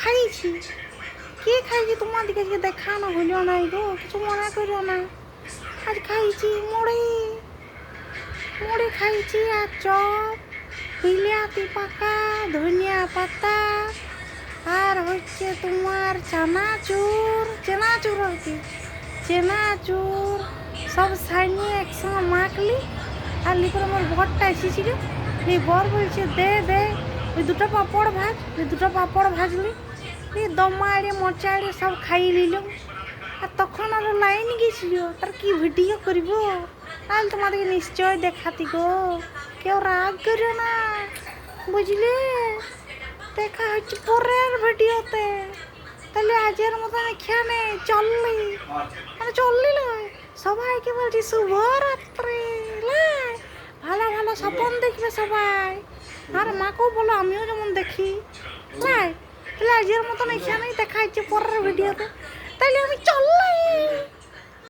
খাইছি। কি খাইছি তোমার দিকে আজকে দেখানো হইল নাই গো? কিছু মনে করিও না। আজ খাইছি মুড়ি। মুড়ি খাইছি আর চপ বিলাতি পাকা ধনিয়া পাতা, আর হচ্ছে তোমার চানাচুর। চেনাচুর আর কি? চেনাচুর, সব সাইনিয়ে একসঙ্গে মাখলি। আর লিখে আমার বরটা এসেছিল। এই বর বলছে, দে দে। ওই দুটো পাপড় ভাজ, ওই দুটো পাপড় ভাজলি, এই দমাড়ে, মচাড়ে সব খাই নিল। আর তখন আরও লাইন গেছিল, তার কি ভিডিও করব? তাহলে তোমাদেরকে নিশ্চয় দেখাতি গো। কেউ রাগ করিও না, বুঝলে? দেখা হচ্ছে পরের ভিডিওতে তাহলে আজের মতন এখানে চললি। মানে চললি লয় সবাইকে বলছি শুভরাত্রি। ভালো ভালো স্বপন দেখবে সবাই। আর মাকেও বলো, আমিও যেমন দেখি। হ্যাঁ তাহলে আজের মতন এখানেই দেখা হচ্ছে পরের ভিডিওতে